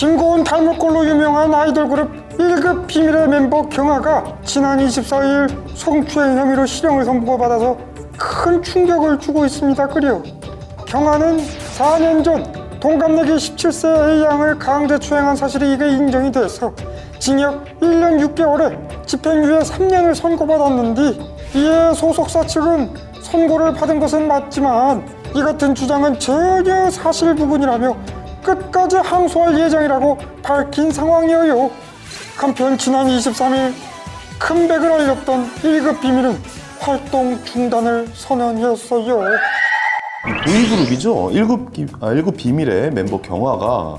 김고은 닮은 꼴로 유명한 아이돌 그룹 1급 비밀의 멤버 경아가 지난 24일 성추행 혐의로 실형을 선고받아서 큰 충격을 주고 있습니다. 그려 경아는 4년 전 동갑내기 17세 A양을 강제 추행한 사실이 이게 인정이 돼서 징역 1년 6개월에 집행유예 3년을 선고받았는데 이에 소속사 측은 선고를 받은 것은 맞지만 이 같은 주장은 전혀 사실 부분이라며 끝까지 항소할 예정이라고 밝힌 상황이에요. 한편 지난 23일 컴백을 알렸던 1급 비밀은 활동 중단을 선언했어요. 보이그룹이죠. 1급, 기, 아, 1급 비밀의 멤버 경화가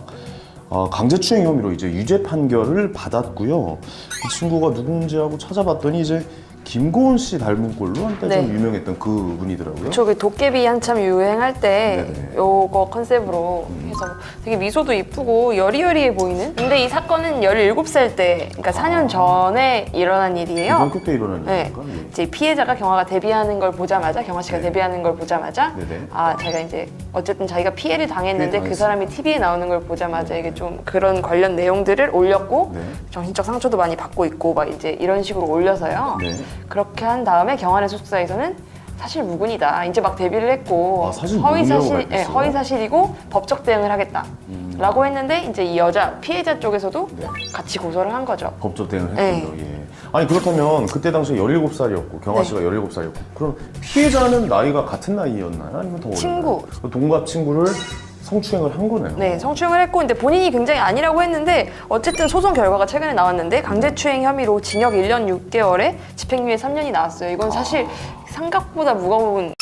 아, 강제추행 혐의로 이제 유죄 판결을 받았고요. 이 친구가 누군지 하고 찾아봤더니 이제 김고은 씨 닮은 꼴로 한때 네. 좀 유명했던 그 분이더라고요. 저기 도깨비 한참 유행할 때 네네. 음. 요거 컨셉으로 해서 되게 미소도 이쁘고 여리여리해 보이는? 근데 이 사건은 17살 때, 그러니까 4년 전에 일어난 일이에요. 중학교 때 일어난 네. 일입니까? 예. 이제 피해자가 경화가 데뷔하는 걸 보자마자 경화 씨가 네. 데뷔하는 걸 보자마자 네네. 아 자기가 이제 어쨌든 자기가 피해를 당했는데 피해 그. 사람이 TV에 나오는 걸 보자마자 이게 좀 그런 관련 내용들을 올렸고 네. 정신적 상처도 많이 받고 있고 막 이제 이런 식으로 올려서요. 네. 그렇게 한 다음에 경환의 숙사에서는 사실 무근이다. 이제 막 데뷔를 했고 아, 사실 허위 무근이라고 사실, 예, 밝혔어요? 음. 허위 사실이고 법적 대응을 하겠다라고 했는데 이제 이 여자 피해자 쪽에서도 네. 같이 고소를 한 거죠. 법적 대응을 네. 했군요. 예. 아니 그렇다면 그때 당시에 17살이었고 경아 네. 씨가 17살이었고 그럼 피해자는 나이가 같은 나이였나요? 아니면 더 어렸나요? 친구. 그 동갑 친구를 성추행을 한 거네요. 네, 성추행을 했고 근데 본인이 굉장히 아니라고 했는데 어쨌든 소송 결과가 최근에 나왔는데 강제추행 혐의로 징역 1년 6개월에 집행유예 3년이 나왔어요. 이건 사실 생각보다 무거운